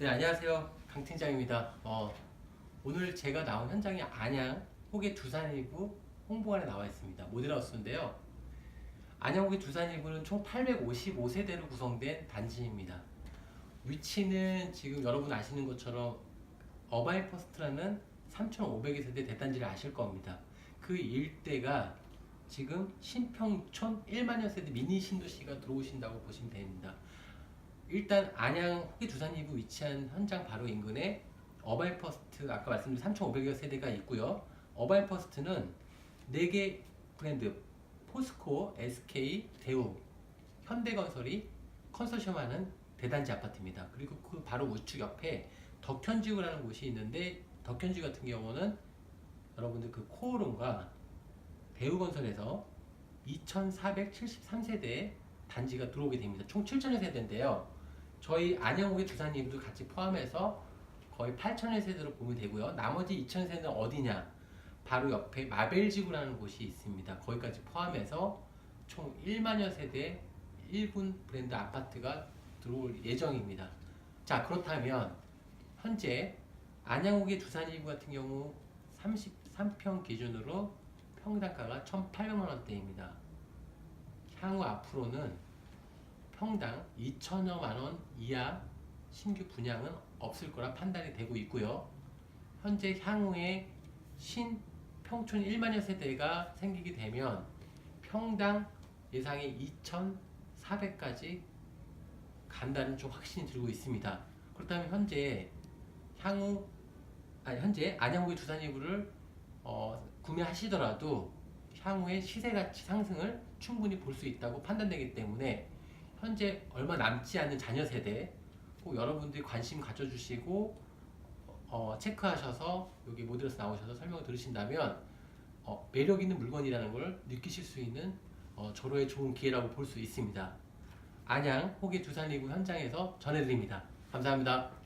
네, 안녕하세요. 강 팀장입니다. 어, 오늘 제가 나온 현장이 안양 호계 두산일구 홍보관에 나와 있습니다. 모델하우스인데요. 안양 호계 두산일구는 총 855세대로 구성된 단지입니다. 위치는 지금 여러분 아시는 것처럼 어바인 퍼스트라는 3,500여 세대 대단지를 아실 겁니다. 그 일대가 지금 신평촌 1만여 세대 미니 신도시가 들어오신다고 보시면 됩니다. 일단 안양 호기 두산이부 위치한 현장 바로 인근에 어바인 퍼스트 아까 말씀드린 3,500여 세대가 있고요. 어바인 퍼스트는 4개 브랜드 포스코, SK, 대우, 현대건설이 컨소시엄하는 대단지 아파트입니다. 그리고 그 바로 우측 옆에 덕현지구라는 곳이 있는데 덕현지구 같은 경우는 여러분들 그 코오름과 대우건설에서 2,473세대 단지가 들어오게 됩니다. 총 7천여 세대인데요. 저희 안양옥의 두산님도 같이 포함해서 거의 8천여 세대로 보면 되고요. 나머지 2천 세대는 어디냐? 바로 옆에 마벨지구라는 곳이 있습니다. 거기까지 포함해서 총 1만여 세대 1군 브랜드 아파트가 들어올 예정입니다. 자 그렇다면 현재 안양옥의 두산일구 같은 경우 33평 기준으로 평당가가 1,800만 원대입니다. 향후 앞으로는 평당 2천여만 원 이하 신규 분양은 없을 거라 판단이 되고 있고요. 현재 향후에 신평촌 1만여 세대가 생기게 되면 평당 예상이 2,400까지 간다는 좀 확신이 들고 있습니다. 그렇다면 현재 향후 아니 현재 안양구의 두산이부를 어, 구매하시더라도 향후에 시세 가치 상승을 충분히 볼 수 있다고 판단되기 때문에 현재 얼마 남지 않은 자녀 세대 꼭 여러분들이 관심 가져주시고 어, 체크하셔서 여기 모델에서 나오셔서 설명을 들으신다면 어, 매력 있는 물건이라는 걸 느끼실 수 있는 어, 절호의 좋은 기회라고 볼 수 있습니다. 안양 호계 두산리그 현장에서 전해드립니다. 감사합니다.